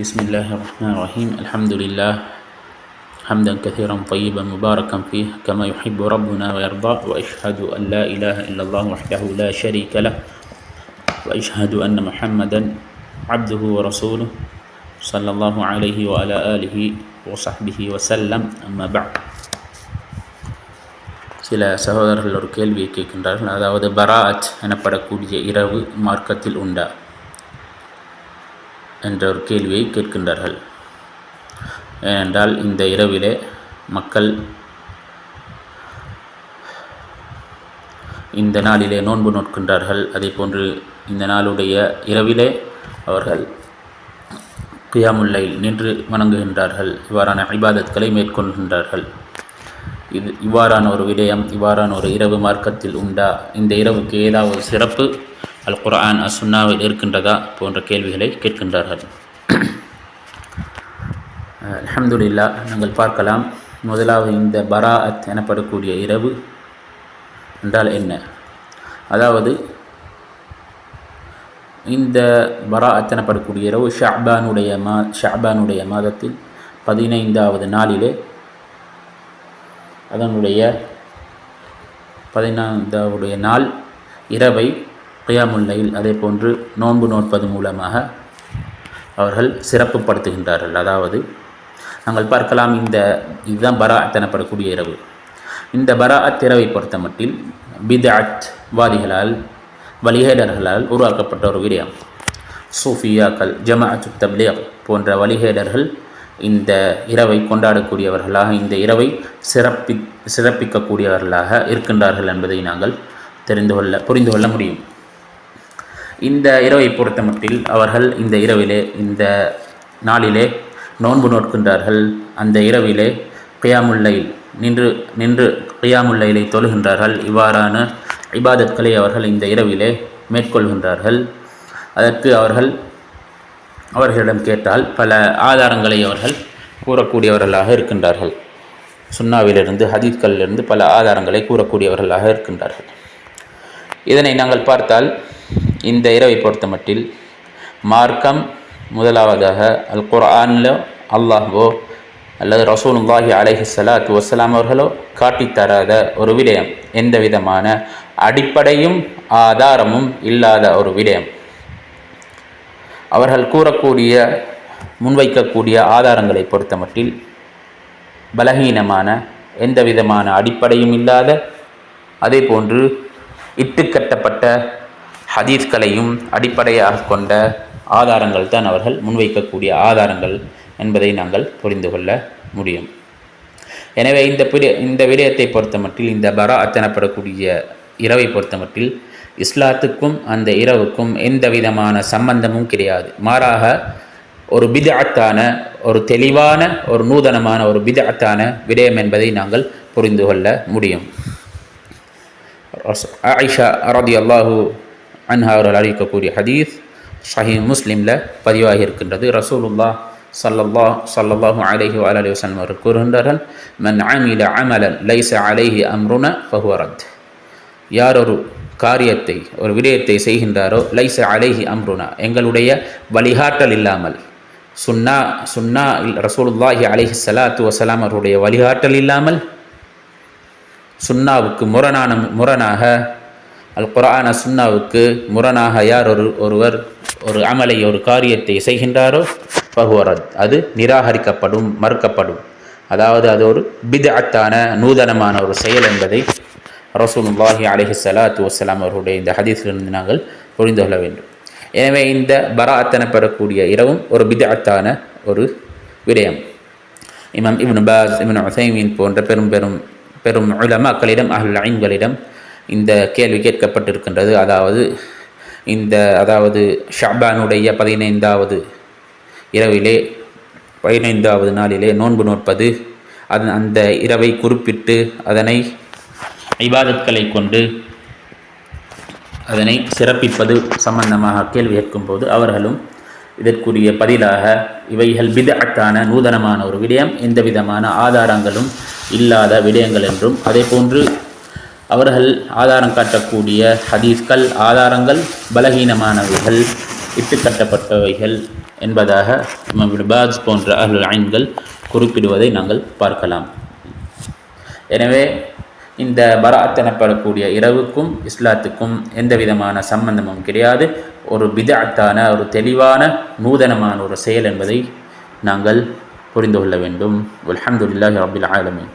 بسم الله الرحمن الرحيم الحمد لله حمدا كثيرا طيبا مباركا فيه كما يحب ربنا ويرضى واشهد ان لا اله الا الله وحده لا شريك له واشهد ان محمدا عبده ورسوله صلى الله عليه وعلى اله وصحبه وسلم اما بعد சில சகோதரர்கள் ஒரு கேள்வியை கேட்கின்றார்கள் அதாவது பராஅத் எனப்படக்கூடிய இரவு மார்க்கத்தில் உண்டா என்ற ஒரு கேள்வியை கேட்கின்றார்கள். ஏனென்றால் இந்த இரவிலே மக்கள் இந்த நாளிலே நோன்பு நோட்கின்றார்கள். அதே போன்று இந்த நாளுடைய இரவிலே அவர்கள் கியாமுல்லை நின்று வணங்குகின்றார்கள். இவ்வாறான ஐபாதத்களை மேற்கொள்கின்றார்கள். இது இவ்வாறான ஒரு விடயம் இவ்வாறான ஒரு இரவு மார்க்கத்தில் உண்டா? இந்த இரவுக்கு ஏதாவது சிறப்பு அல் குர்ஆன் அசுன்னாவில் இருக்கின்றதா போன்ற கேள்விகளை கேட்கின்றார்கள். அலமதுல்லா நாங்கள் பார்க்கலாம். முதலாவது இந்த பராஅத் எனப்படக்கூடிய இரவு என்றால் என்ன? அதாவது இந்த பராஅத் எனப்படக்கூடிய இரவு ஷாபானுடைய மா ஷாபானுடைய மாதத்தில் பதினைந்தாவது நாளிலே அதனுடைய பதினைந்தாவுடைய நாள் இரவை கியாமுல்லையில் அதே போன்று நோன்பு நோட்பது மூலமாக அவர்கள் சிறப்புப்படுத்துகின்றார்கள். அதாவது நாங்கள் பார்க்கலாம் இந்த இதுதான் பராஅத் எனப்படக்கூடிய இரவு. இந்த பரா இரவை பொறுத்த மட்டில் பித்அத் வாதிகளால் வழிகேடர்களால் உருவாக்கப்பட்ட ஒரு விடயம். சூஃபியாக்கள் ஜமா தப்லீக் போன்ற வழிகேடர்கள் இந்த இரவை கொண்டாடக்கூடியவர்களாக இந்த இரவை சிறப்பி சிறப்பிக்கக்கூடியவர்களாக இருக்கின்றார்கள் என்பதை நாங்கள் தெரிந்து கொள்ள புரிந்து கொள்ள முடியும். இந்த இரவை பொறுத்த மட்டில் அவர்கள் இந்த இரவிலே இந்த நாளிலே நோன்பு நோட்கின்றார்கள். அந்த இரவிலே கியாமுல்லையில் நின்று நின்று கியாமுல்லையிலை தொழுகின்றார்கள். இவ்வாறான இபாதத்களை அவர்கள் இந்த இரவிலே மேற்கொள்கின்றார்கள். அதற்கு அவர்கள் அவர்களிடம் கேட்டால் பல ஆதாரங்களை அவர்கள் கூறக்கூடியவர்களாக இருக்கின்றார்கள். சுன்னாவிலிருந்து ஹதீத்களிலிருந்து பல ஆதாரங்களை கூறக்கூடியவர்களாக இருக்கின்றார்கள். இதனை நாங்கள் பார்த்தால் இந்த இரவை பொறுத்த மட்டில் மார்க்கம் முதலாவதாக அல் குர்ஆனில் அல்லாஹோ அல்லது ரசூலுல்லாஹி அலஹி சலாத்து வசலாம் அவர்களோ காட்டித்தராத ஒரு விடயம். எந்த விதமான அடிப்படையும் ஆதாரமும் இல்லாத ஒரு விடயம். அவர்கள் கூறக்கூடிய முன்வைக்கக்கூடிய ஆதாரங்களை பொறுத்த மட்டில் பலகீனமான எந்த விதமான அடிப்படையும் இல்லாத அதே போன்று இட்டுக்கட்டப்பட்ட ஹதீஸ்களையும் அடிப்படையாக கொண்ட ஆதாரங்கள் தான் அவர்கள் முன்வைக்கக்கூடிய ஆதாரங்கள் என்பதை நாங்கள் புரிந்து கொள்ள முடியும். எனவே இந்த பிடி இந்த விடயத்தை பொறுத்த மட்டில் இந்த பரா அத்தனப்படக்கூடிய இரவை பொறுத்த மட்டில் இஸ்லாத்துக்கும் அந்த இரவுக்கும் எந்த விதமான சம்பந்தமும் கிடையாது. மாறாக ஒரு பிதாத்தான ஒரு தெளிவான ஒரு நூதனமான ஒரு பிதாத்தான விடயம் என்பதை நாங்கள் புரிந்து கொள்ள முடியும். ஆயிஷா ரதி அல்லாஹூ அன்ஹா அவர்கள் அறிவிக்கக்கூடிய ஹதீஸ் ஷஹி முஸ்லீமில் பதிவாகி இருக்கின்றது ரசூலுல்லா சல்லல்லா சல்லல்லாஹு அலஹி அலி வசன் அவர்கள் கூறுகின்றார்கள் மன் அமில அமலன் லைச அலைஹி அம்ருன ஃபஹுவரத் யார் ஒரு காரியத்தை ஒரு விடயத்தை செய்கின்றாரோ லைச அலைஹி அம்ருனா எங்களுடைய வழிகாட்டல் இல்லாமல் சுன்னா சுன்னா ரசூலுல்லாஹி அலைஹி சலாத்து வசலாம் அவருடைய வழிகாட்டல் இல்லாமல் சுன்னாவுக்கு முரணான முரணாக அல் குரான சுன்னாவுக்கு முரணாக யார் ஒரு ஒருவர் ஒரு அமலை ஒரு காரியத்தை செய்கின்றாரோ பகுவரத் அது நிராகரிக்கப்படும் மறுக்கப்படும். அதாவது அது ஒரு பிதாத்தான நூதனமான ஒரு செயல் என்பதை ரசூலுல்லாஹி அலஹி சலாத்து வசலாம் அவர்களுடைய இந்த ஹதீஸிலிருந்து நாங்கள் புரிந்து கொள்ள வேண்டும். எனவே இந்த பராத்தன பெறக்கூடிய இரவும் ஒரு பிதாத்தான ஒரு விடயம். இமாம் இப்னு பாஸ் இப்னு உசைமீன் போன்ற பெரும் பெரும் பெரும் உலமாக்களிடம் அஹ்ல் ஐன்களிடம் இந்த கேள்வி கேட்கப்பட்டிருக்கின்றது. அதாவது இந்த அதாவது ஷாபானுடைய பதினைந்தாவது இரவிலே பதினைந்தாவது நாளிலே நோன்பு நோட்பது அதன் அந்த இரவை குறிப்பிட்டு அதனை ஐபாதத்களை கொண்டு அதனை சிறப்பிப்பது சம்பந்தமாக கேள்வி கேட்கும்போது அவர்களும் இதற்குரிய பதிலாக இவைகள் பிதஅத்தான நூதனமான ஒரு விடயம் எந்த விதமான ஆதாரங்களும் இல்லாத விடயங்கள் என்றும் அதே போன்று அவர்கள் ஆதாரம் காட்டக்கூடிய ஹதீஸ்கள் ஆதாரங்கள் பலகீனமானவைகள் இட்டுக்கட்டப்பட்டவைகள் என்பதாக பாஜ் போன்ற அகல் ஐன்கள் குறிப்பிடுவதை நாங்கள் பார்க்கலாம். எனவே இந்த பராத் எனப்படக்கூடிய இரவுக்கும் இஸ்லாத்துக்கும் எந்த விதமான சம்பந்தமும் கிடையாது. ஒரு பிதாத்தான ஒரு தெளிவான நூதனமான ஒரு செயல் என்பதை நாங்கள் புரிந்து கொள்ள வேண்டும். அல்ஹம்துலில்லாஹி ரப்பில் ஆலமின்.